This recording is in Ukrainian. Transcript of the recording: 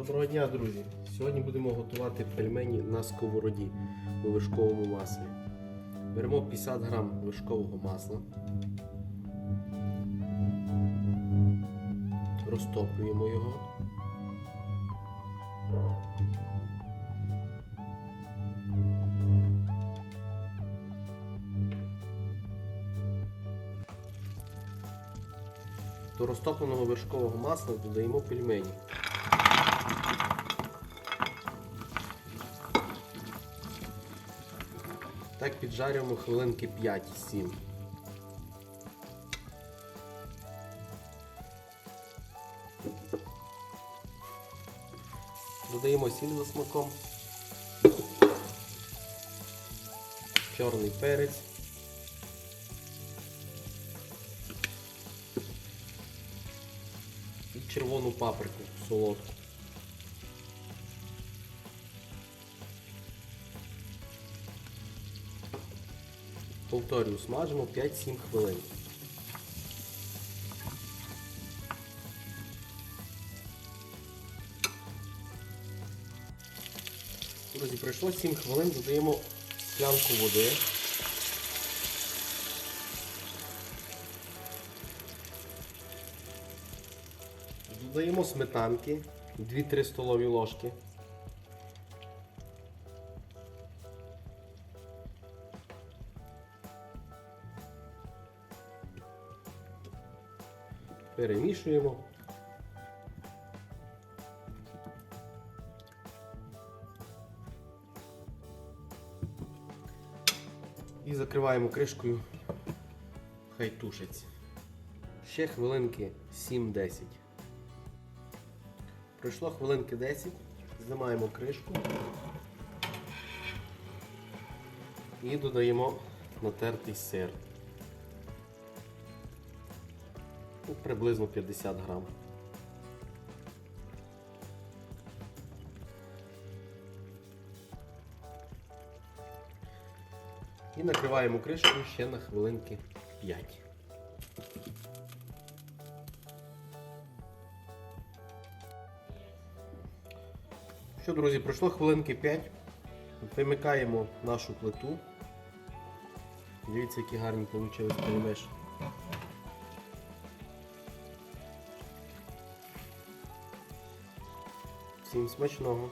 Доброго дня, друзі! Сьогодні будемо готувати пельмені на сковороді у вершковому маслі. Беремо 50 грам вершкового масла, розтоплюємо його. До розтопленого вершкового масла додаємо пельмені. Так піджарюємо хвилинки 5-7. Додаємо сіль за смаком, чорний перець. І червону паприку солодку. Повторюю, смажимо 5-7 хвилин. Друзі, пройшло 7 хвилин, додаємо склянку води. Додаємо сметанки 2-3 столові ложки. Перемішуємо. І закриваємо кришкою. Хай тушиться. Ще хвилинки 7-10. Пройшло хвилинки 10, знімаємо кришку і додаємо натертий сир. Приблизно 50 грам. І накриваємо кришкою ще на хвилинки 5. Що, друзі, пройшло хвилинки 5. Вимикаємо нашу плиту. Дивіться, які гарні вийшли пельмеші. Всім смачного!